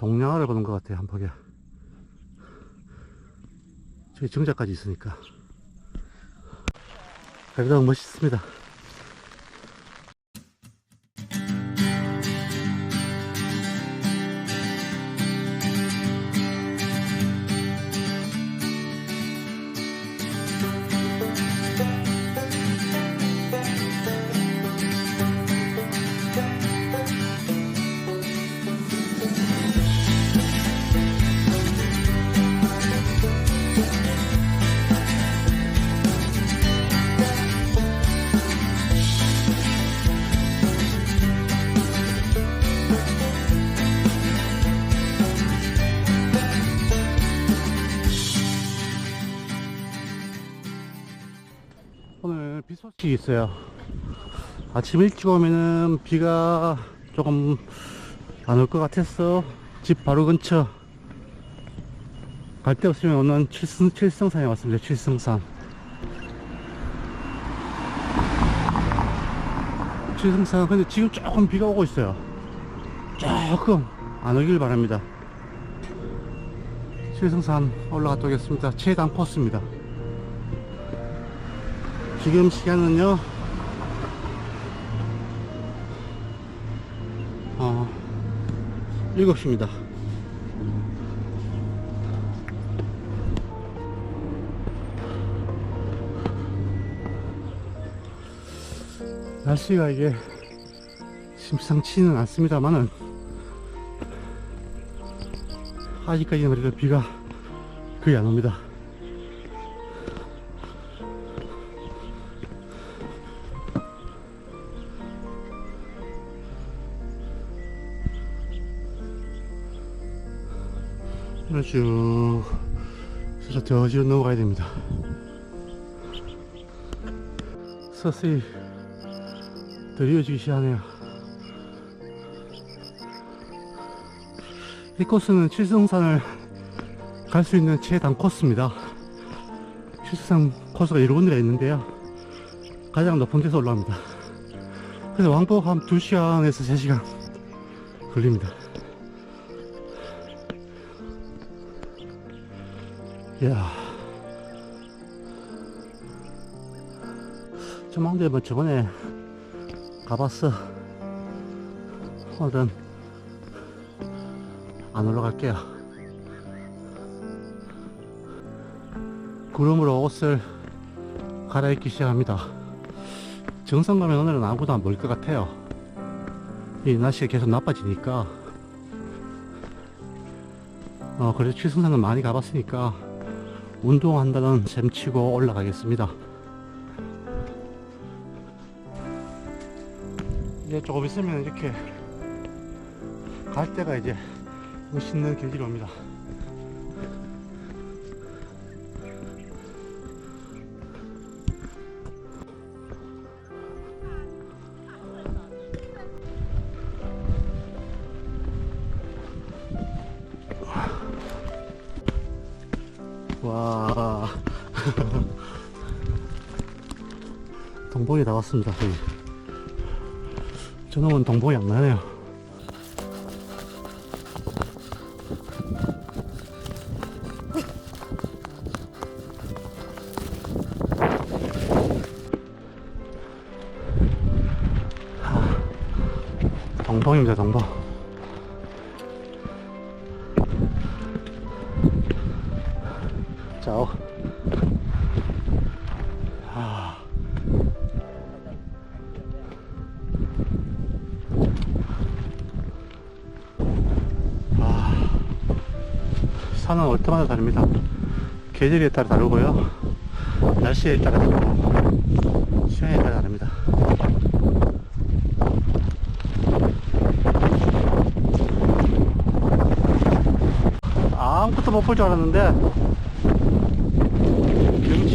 동양화를 보는 것 같아요, 한 폭에. 저기 정자까지 있으니까. 가기도 멋있습니다. 오늘 비 소식이 있어요. 아침 일찍 오면은 비가 조금 안 올 것 같아서 집 바로 근처 갈 데 없으면 오늘 칠성, 칠성산에 왔습니다. 칠성산. 칠성산 근데 지금 조금 비가 오고 있어요. 조금 안 오길 바랍니다. 칠성산 올라갔다 오겠습니다. 최단 코스입니다. 지금 시간은요. 어 7시입니다. 날씨가 이게 심상치는 않습니다만은 아직까지는 그래도 비가 거의 안 옵니다 오늘 쭉 서서 저지로 넘어가야 됩니다. 서서히 드리워지기 시작하네요. 이 코스는 칠성산을 갈 수 있는 최단 코스입니다. 칠성 코스가 여러 군데가 있는데요. 가장 높은 데서 올라갑니다. 그래서 왕복 한 2시간에서 3시간 걸립니다. 야. 전망대 뭐 저번에 가봤어. 오늘은 안 올라갈게요. 구름으로 옷을 갈아입기 시작합니다. 정상 가면 오늘은 아무도 안 보일 것 같아요. 이 날씨가 계속 나빠지니까. 어, 그래도 취승산은 많이 가봤으니까 운동한다는 셈치고 올라가겠습니다. 이제 조금 있으면 이렇게 갈 때가 이제 멋있는 길이 옵니다. 와. 동봉이 나왔습니다, 저기. 저놈은 동봉이 안 나네요. 동봉입니다, 동봉. 자, 어. 아. 아. 산은 올 때마다 다릅니다. 계절에 따라 다르고요. 날씨에 따라 다르고, 시간에 따라 다릅니다. 아무것도 못 볼 줄 알았는데,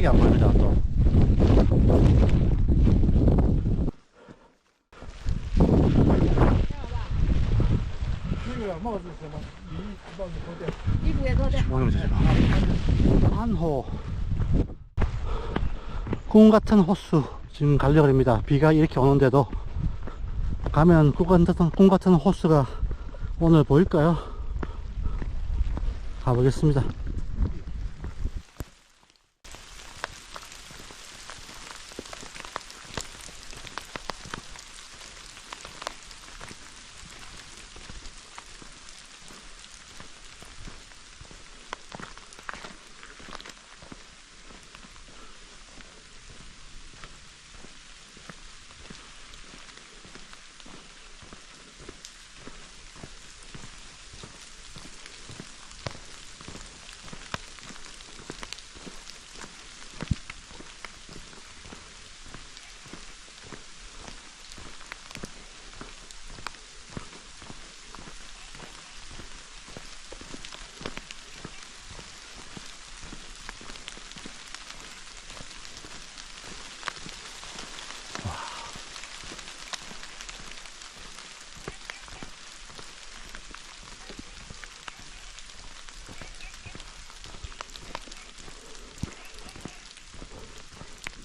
바닥이 안 보입니다 또. 한호. 꿈같은 호수 지금 가려고 합니다. 비가 이렇게 오는데도 가면 꿈같은, 꿈같은 호수가 오늘 보일까요? 가보겠습니다.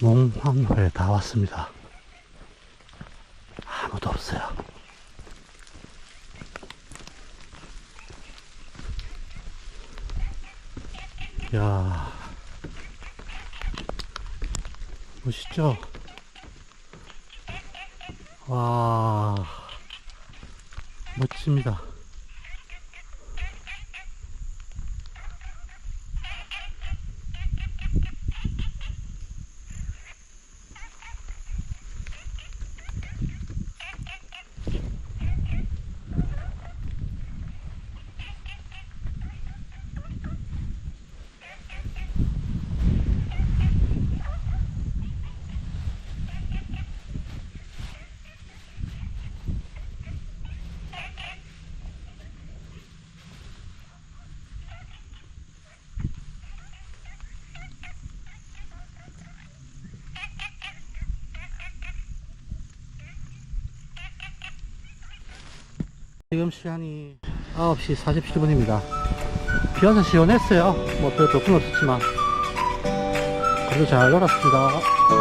농황회 다 왔습니다. 아무도 없어요. 야 멋있죠? 와 멋집니다. 지금 시간이 9시 47분입니다. 비 와서 시원했어요. 뭐별 덕분 없었지만. 그래도 잘 놀았습니다.